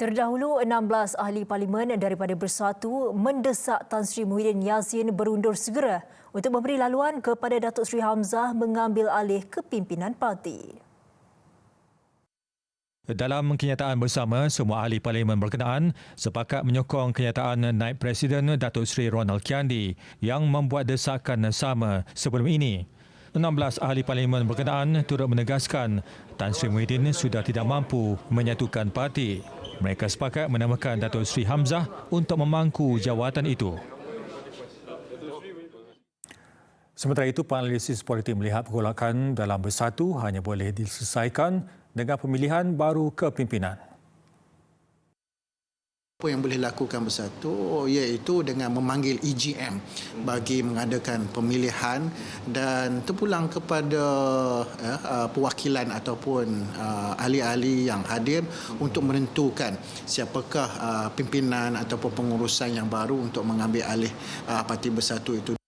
Terdahulu 16 ahli parlimen daripada Bersatu mendesak Tan Sri Muhyiddin Yassin berundur segera untuk memberi laluan kepada Datuk Sri Hamzah mengambil alih kepimpinan parti. Dalam kenyataan bersama, semua ahli parlimen berkenaan sepakat menyokong kenyataan Naib Presiden Datuk Seri Ronald Kiandi yang membuat desakan sama sebelum ini. 16 ahli parlimen berkenaan turut menegaskan Tan Sri Muhyiddin sudah tidak mampu menyatukan parti. Mereka sepakat menamakan Datuk Seri Hamzah untuk memangku jawatan itu. Sementara itu, penalisis politik melihat pergolakan dalam bersatu hanya boleh diselesaikan dengan pemilihan baru kepimpinan. Apa yang boleh lakukan bersatu iaitu dengan memanggil EGM bagi mengadakan pemilihan dan terpulang kepada ya, uh, perwakilan ataupun uh, ahli-ahli yang hadir untuk menentukan siapakah uh, pimpinan ataupun pengurusan yang baru untuk mengambil alih Parti Bersatu itu.